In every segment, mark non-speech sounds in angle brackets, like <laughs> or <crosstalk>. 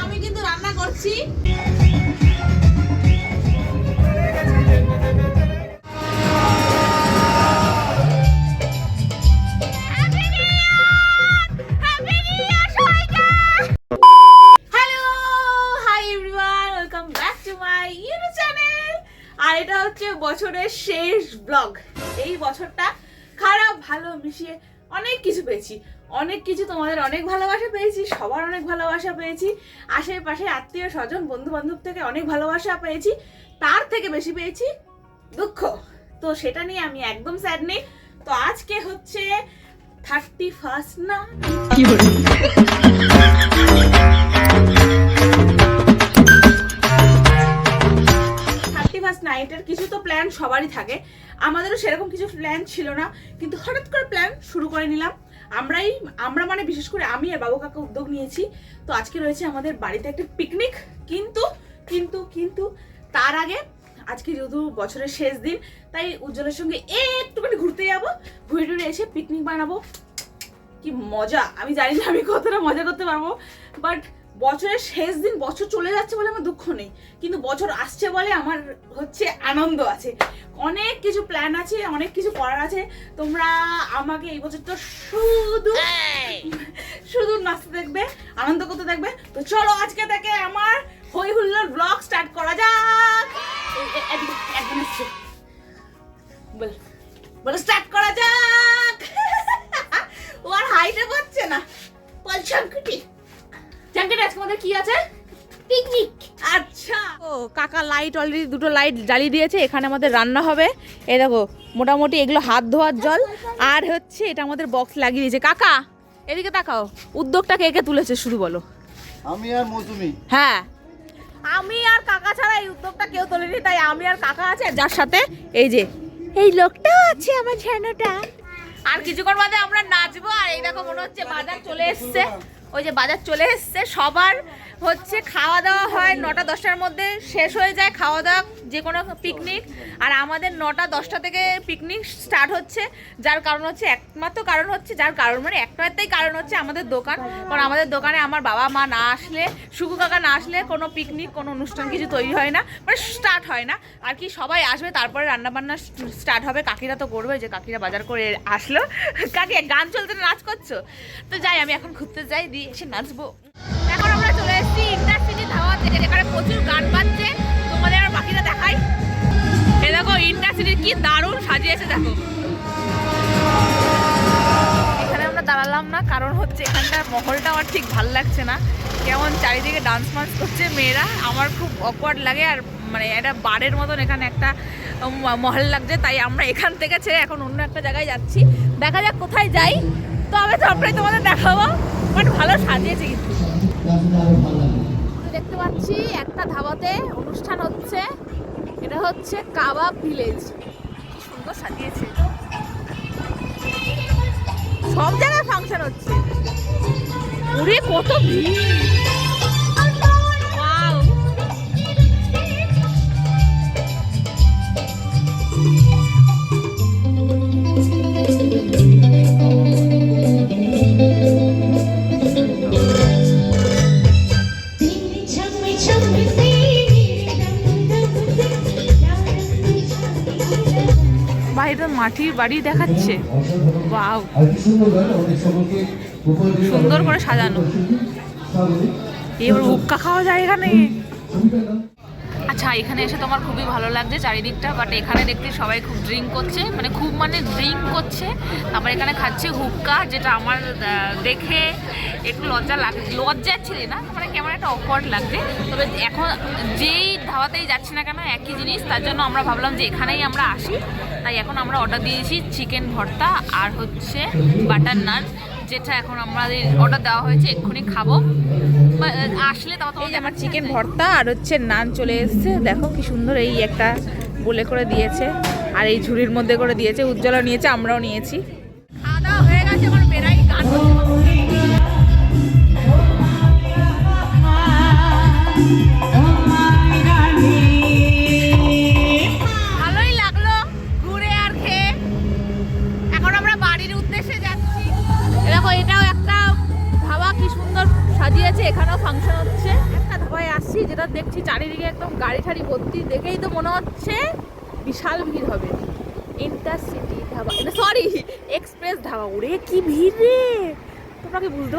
আমি কিন্তু রান্না করছি। আর এটা হচ্ছে বছরের শেষ ব্লগ এই বছরটা খারাপ, ভালো, মিশিয়ে অনেক কিছু পেয়েছি। অনেক কিছু তোমাদের অনেক ভালোবাসা পেয়েছি, সবার অনেক ভালোবাসা পেয়েছি, আশেপাশে আত্মীয় স্বজন বন্ধু বান্ধব থেকে অনেক ভালোবাসা পেয়েছি, তার থেকে বেশি পেয়েছি দুঃখ। তো সেটা নিয়ে আমি একদম স্যাড নেই। তো আজকে হচ্ছে থার্টি ফার্স্ট না? থার্টি নাইটের কিছু তো প্ল্যান সবারই থাকে। আমাদেরও সেরকম কিছু প্ল্যান ছিল না, কিন্তু হঠাৎ করে প্ল্যান শুরু করে নিলাম। আমরাই, আমরা মানে বিশেষ করে আমি আর বাবু কাকা উদ্যোগ নিয়েছি। তো আজকে রয়েছে আমাদের বাড়িতে একটা পিকনিক কিন্তু কিন্তু কিন্তু তার আগে আজকে যেহেতু বছরের শেষ দিন, তাই উজ্জ্বলের সঙ্গে একটুখানি ঘুরতে যাব, ঘুরে টুরে এসে পিকনিক বানাবো। কি মজা, আমি জানি না আমি কতটা মজা করতে পারব বাট বছরের শেষ দিন বছর চলে যাচ্ছে বলে আমার দুঃখ নেই। কিন্তু বছর আসছে বলে আমার হচ্ছে আনন্দ আছে। অনেক কিছু প্ল্যান আছে অনেক কিছু করার আছে। তোমরা আমাকে এই বছর তো শুধু শুধু নাচতে দেখবে আনন্দ করতে দেখবে। তো চলো আজকে থেকে আমার কাকা লাইট অলরেডি দুটো লাইট জ্বালিয়ে দিয়েছে এখানে আমাদের রান্না হবে। এই দেখো মোটামুটি এগুলো হাত ধোয়ার জল। আর হচ্ছে এটা আমাদের বক্স লাগিয়ে দিয়েছে। কাকা এদিকে তাকাও উদ্যোগটা কে কে তুলেছে শুধু বলো। আমি আর মৌসুমি। হ্যাঁ আমি আর কাকা ছাড়া এই উদ্যোগটা কেউ তোলেনি তাই আমি আর কাকা আছে যার সাথে এই যে এই লোকটা আছে আমার ঝানোটা। আর কিছুক্ষণ বাদে আমরা নাচবো আর এই দেখো মনে হচ্ছে বাজার চলে এসছে। ওই যে বাজার চলে এসছে সবার হচ্ছে খাওয়া দাওয়া হয় নটা, দশটার মধ্যে শেষ হয়ে যায় খাওয়া দাওয়া যে কোনো পিকনিক আর আমাদের নটা, দশটা থেকে পিকনিক স্টার্ট হচ্ছে, যার কারণ হচ্ছে, একমাত্র কারণ হচ্ছে, যার কারণ মানে একটাই কারণ হচ্ছে আমাদের দোকান। কারণ আমাদের দোকানে আমার বাবা মা না আসলে, সুকু কাকা না আসলে কোনো পিকনিক কোনো অনুষ্ঠান কিছু তৈরি হয় না মানে স্টার্ট হয় না। আর কি সবাই আসবে, তারপরে রান্নাবান্না স্টার্ট হবে, কাকিরা তো করবে, যে কাকিরা বাজার করে আসলো। কাকি, গান চলতে নাচ করছ? তো যাই, আমি এখন ঘুরতে যাই, দিয়ে এসে নাচবো। এখন এসেছি ইন্টারসিটি ধাওয়া থেকে যেখানে প্রচুর গান বাজছে, তোমাদের আর বাকিরা দেখাই। এ দেখো ইন্টারসিটি কি দারুণ সাজিয়েছে, দেখো। এখানে আমরা দাঁড়ালাম না, কারণ হচ্ছে এখানটার মহলটা আমার ঠিক ভালো লাগছে না। কেমন চারিদিকে ডান্স মান্স করছে মেয়েরা, আমার খুব অকওয়ার্ড লাগে, আর মানে একটা বারের মতন এখানে একটা মহল লাগছে, তাই আমরা এখান থেকে ছেড়ে এখন অন্য একটা জায়গায় যাচ্ছি। দেখা যাক কোথায় যাই তো আমি সবটাই তোমাদের দেখাবো বাট ভালো সাজিয়েছে কিন্তু। পাচ্ছি, একটা ধাবাতে অনুষ্ঠান হচ্ছে। এটা হচ্ছে কাবাব ভিলেজ। সুন্দর সাজিয়েছে। সব জায়গায় ফাংশন হচ্ছে। ওরে, কত ভিড়! মাটির বাড়ি দেখাচ্ছে। বাউ সুন্দর করে সাজানো। এবার উক্কা খাওয়া যায় এখানে আচ্ছা এখানে এসে তোমার খুবই ভালো লাগছে চারিদিকটা বাট এখানে দেখতে সবাই খুব ড্রিঙ্ক করছে মানে খুব মানে ড্রিঙ্ক করছে। তারপর এখানে খাচ্ছে হুক্কা, যেটা আমার দেখে একটু লজ্জা লাগে, লজ্জা ছিল না মানে কেমন একটা অকওয়ার্ড লাগছে। তবে এখন যেই ধাবাতেই যাচ্ছি না কেন, একই জিনিস, তার জন্য আমরা ভাবলাম যে এখানেই আমরা আসি। তাই এখন আমরা অর্ডার দিয়েছি চিকেন ভর্তা আর হচ্ছে বাটার নান যেটা এখন আমাদের অর্ডার দেওয়া হয়েছে এক্ষুনি খাব। আসলে তাও তোমাদের আমার চিকেন ভর্তা আর হচ্ছে নান চলে এসছে। দেখো কি সুন্দর এই একটা বলে করে দিয়েছে। আর এই ঝুড়ির মধ্যে করে দিয়েছে উজ্জ্বলা নিয়েছে আমরাও নিয়েছি।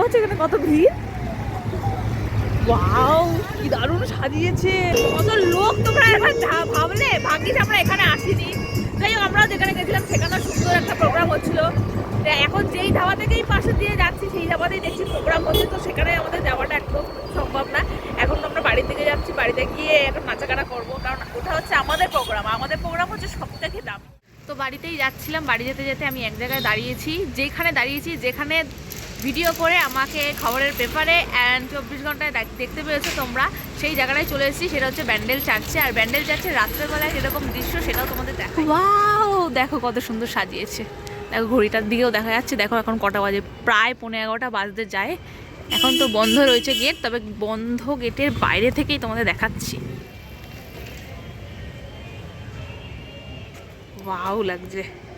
পারছ এখানে কত ভিড়? ওয়াও, কি দারুণ সাজিয়েছে। কত লোক তোমরা এবার ভাবলে, ভাগ্যিস আমরা এখানে আসিনি। যাই হোক আমরা যেখানে গেছিলাম সেখানে সুন্দর একটা প্রোগ্রাম হচ্ছিল। এখন যেই ধাবা থেকেই পাশে দিয়ে যাচ্ছি, সেই ধাবাতেই দেখছি প্রোগ্রাম হচ্ছে, তো সেখানে আমাদের যাওয়াটা একদম সম্ভব না। এখন আমরা বাড়ি থেকে যাচ্ছি, বাড়িতে গিয়ে এখন নাচাকাটা করব, কারণ ওটা হচ্ছে আমাদের প্রোগ্রাম আমাদের প্রোগ্রাম হচ্ছে সব থেকে দাম। তো বাড়িতেই যাচ্ছিলাম, বাড়ি যেতে যেতে আমি এক জায়গায় দাঁড়িয়েছি। যেখানে দাঁড়িয়েছি, যেখানে ভিডিও করে আমাকে খবরের পেপারে অ্যান্ড চব্বিশ ঘন্টায় দেখ- দেখতে পেয়েছ তোমরা। সেই জায়গাটায় চলে এসেছি, সেটা হচ্ছে ব্যান্ডেল চার্চে। আর ব্যান্ডেল চার্চের রাত্রেবেলায় যেরকম দৃশ্য, সেটাও তোমাদের দেখো ওয়াও! দেখো কত সুন্দর সাজিয়েছে। দেখো ঘড়িটার দিকেও দেখা যাচ্ছে। দেখো এখন কটা বাজে, প্রায় পনেরো এগারোটা বাজতে যায়। এখন তো বন্ধ রয়েছে গেট, তবে বন্ধ গেটের বাইরে থেকেই তোমাদের দেখাচ্ছি। ওয়াও লাগছে।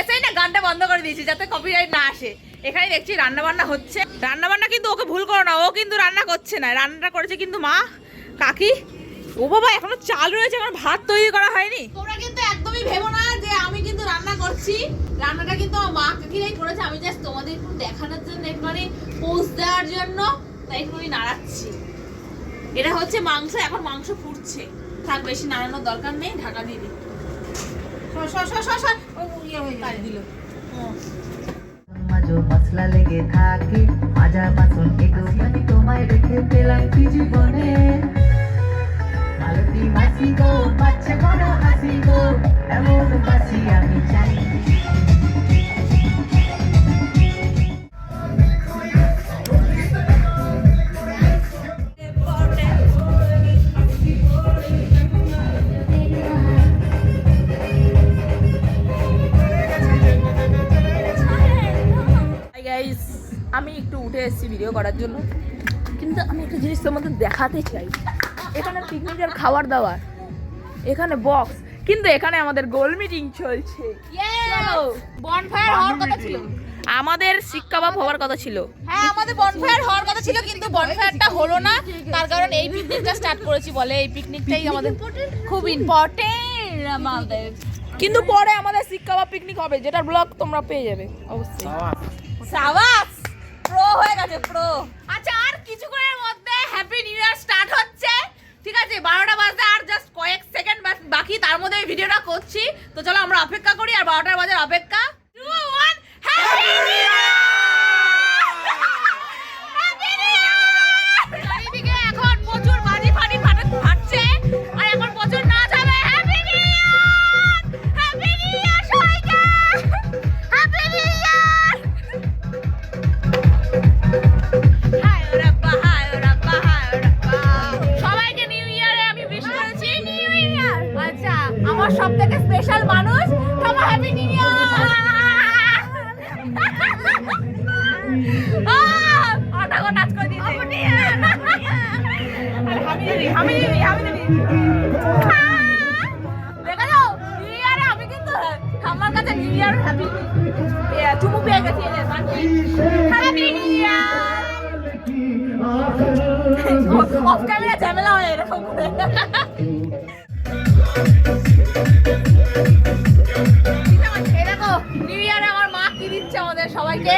এসেই না গানটা বন্ধ করে দিয়েছি যাতে কপিরাইট না আসে। এখানে দেখছি রান্না বান্না হচ্ছে। রান্না বান্না কিন্তু ওকে ভুল করো না, ও কিন্তু রান্না করছে না। রান্নাটা করেছে কিন্তু মা, কাকি। ও বাবা, এখনও চাল রয়েছে আমার ভাত তৈরি করা হয়নি। তোমরা কিন্তু একদমই ভেবো না যে আমি কিন্তু রান্না করছি। রান্নাটা কিন্তু আমার মা কাকিরাই করেছে, আমি জাস্ট তোমাদের একটু দেখানোর জন্য একটুখানি পোস্ট দেওয়ার জন্য, তাই একটুখানি নাড়াচ্ছি। এটা হচ্ছে মাংস, এখন মাংস ফুটছে। থাক, বেশি নাড়ানোর দরকার নেই, ঢাকা দিয়ে দিই মশলা লেগে থাকে মাজা বাসন একটু মানে তোমায় রেখে পেলাম কি জীবনে মালতী মাসি গো পাচ্ছে বড় হাসি গো এমন বাসি আমি চাই উঠে এসেছি ভিডিও করার জন্য। কিন্তু আমি একটা জিনিস তোমাদের দেখাতে চাই। এখানে পিকনিকের খাবার দাবার। এখানে বক্স কিন্তু এখানে আমাদের গোল মিটিং চলছে। বনফায়ার হওয়ার কথা ছিল। আমাদের হওয়ার কথা ছিল। হ্যাঁ আমাদের বনফায়ার হওয়ার কথা ছিল কিন্তু বনফায়ারটা হলো না। তার কারণ এই পিকনিকটা স্টার্ট করেছি বলে। এই পিকনিকটাই আমাদের খুব ইম্পর্টেন্ট আমাদের। কিন্তু পরে আমাদের শিক কাবাব পিকনিক হবে যেটার ব্লগ তোমরা পেয়ে যাবে অবশ্যই। প্রো হয়ে গেছে প্রো আচ্ছা আর কিছুক্ষণের মধ্যে হ্যাপি নিউ ইয়ার স্টার্ট হচ্ছে। ঠিক আছে, বারোটা বাজতে আর জাস্ট কয়েক সেকেন্ড বাকি, তার মধ্যে আমি ভিডিওটা করছি। তো চলো আমরা অপেক্ষা করি, আর বারোটার বাজার অপেক্ষা অফ ক্যামেরা ঝামেলা হয় এরকম করে। নিউ ইয়ারে আমার মা কি দিচ্ছে আমাদের সবাইকে?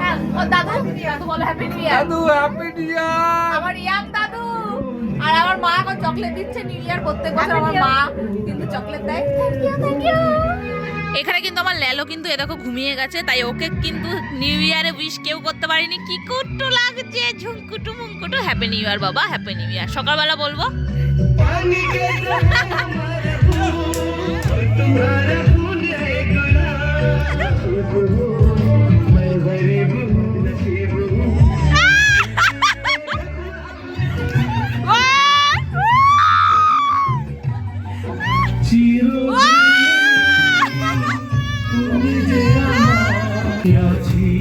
হ্যাঁ, দাদু দাদু বলো হ্যাপি নিউ ইয়ার দাদু হ্যাপি নিউ ইয়ার আমার ইয়াং দাদু। আর আমার মা এখন চকলেট দিচ্ছে নিউ ইয়ার প্রত্যেক বছর আমার মা কিন্তু চকলেট দেয়। থ্যাংক ইউ থ্যাংক ইউ এখানে কিন্তু আমার ল্যালো কিন্তু এরকম ঘুমিয়ে গেছে তাই ওকে কিন্তু নিউ ইয়ারে উইশ কেউ করতে পারিনি। কি কুট্টু লাগছে ঝুমকুটু মুমকুটু। হ্যাপি নিউ ইয়ার বাবা হ্যাপি নিউ ইয়ার সকালবেলা বলব। Oh, भूल है 表情。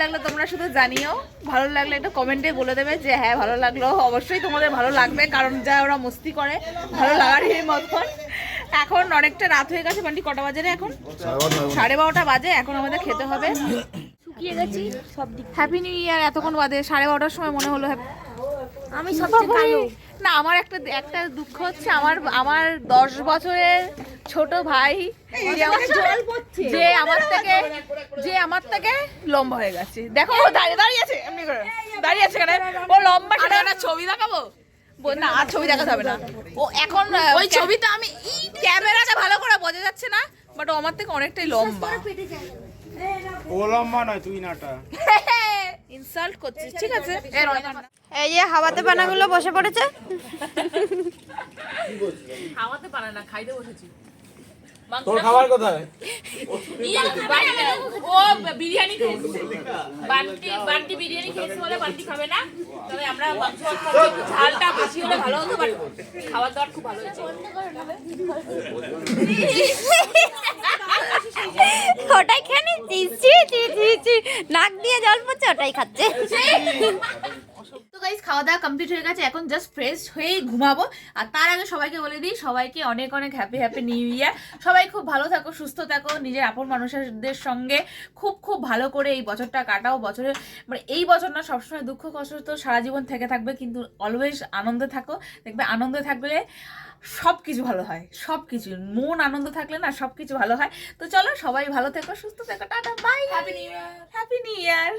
লাগল তোমরা শুধু জানিও। ভালো লাগলে একটা কমেন্টে বলে দেবে যে হ্যাঁ ভালো লাগল। অবশ্যই তোমাদের ভালো লাগবে কারণ যা ওরা মস্তি করে ভালো লাগারই মতন। এখন অনেকটা রাত হয়ে গেছে বান্টি কটা বাজে এখন? সাড়ে বারোটা বাজে এখন আমাদের খেতে হবে। শুকিয়ে গেছি সব দিক হ্যাপি নিউ ইয়ার এতক্ষণ বাদে সাড়ে বারোটার সময় মনে হলো আমি সবচেয়ে কালো। না আমার একটা একটা দুঃখ হচ্ছে আমার আমার দশ বছরের ছোট ভাই যে আমার থেকে যে আমার থেকে লম্বা হয়ে গেছে। দেখো ও দাঁড়িয়ে দাঁড়িয়ে আছে এমনি করে। দাঁড়িয়ে আছে কেন ও লম্বা সেটা না ছবি দেখাবো? না আর ছবি দেখাতে হবে না। ও এখন ওই ছবিটা আমি ক্যামেরাটা ভালো করে বোঝা যাচ্ছে না বাট ও আমার থেকে অনেকটাই লম্বা। ও লম্বা নয় তুই নাটা। <laughs> ইনসাল্ট করছিস ঠিক আছে? এই যে হাওয়াতে পানাগুলো বসে পড়েছে। খাওয়াতে পারে না খাইতে বসেছি। তোর খাবার কোথায়? ও বিরিয়ানি খেয়েছে। বান্টি বান্টি বিরিয়ানি খেয়েছে বলে বান্টি খাবে না। তবে আমরা মাংস ঝালটা বেশি হলে ভালো হতো বাট দাবার খুব ভালো হয়েছে। ওটাই ছি ছি ছি নাক দিয়ে জল পড়ছে, ওটাই খাচ্ছে। তো খাওয়া দাওয়া কমপ্লিট হয়ে গেছে, এখন জাস্ট ফ্রেশ হয়েই ঘুমাবো। আর তার আগে সবাইকে বলে দিই, সবাইকে অনেক অনেক হ্যাপি হ্যাপি নিউ ইয়ার সবাই খুব ভালো থাকো, সুস্থ থাকো, নিজের আপন মানুষদের সঙ্গে খুব খুব ভালো করে এই বছরটা কাটাও। বছরে মানে এই বছর না, সবসময় দুঃখ, কষ্ট তো সারা জীবন থেকে থাকবে, কিন্তু অলওয়েজ আনন্দে থাকো। দেখবে আনন্দে থাকলে সব কিছু ভালো হয় সব কিছু মন আনন্দ থাকলে না সব কিছু ভালো হয়। তো চলো সবাই ভালো থেকো সুস্থ থেকো tata bye happy new year happy new year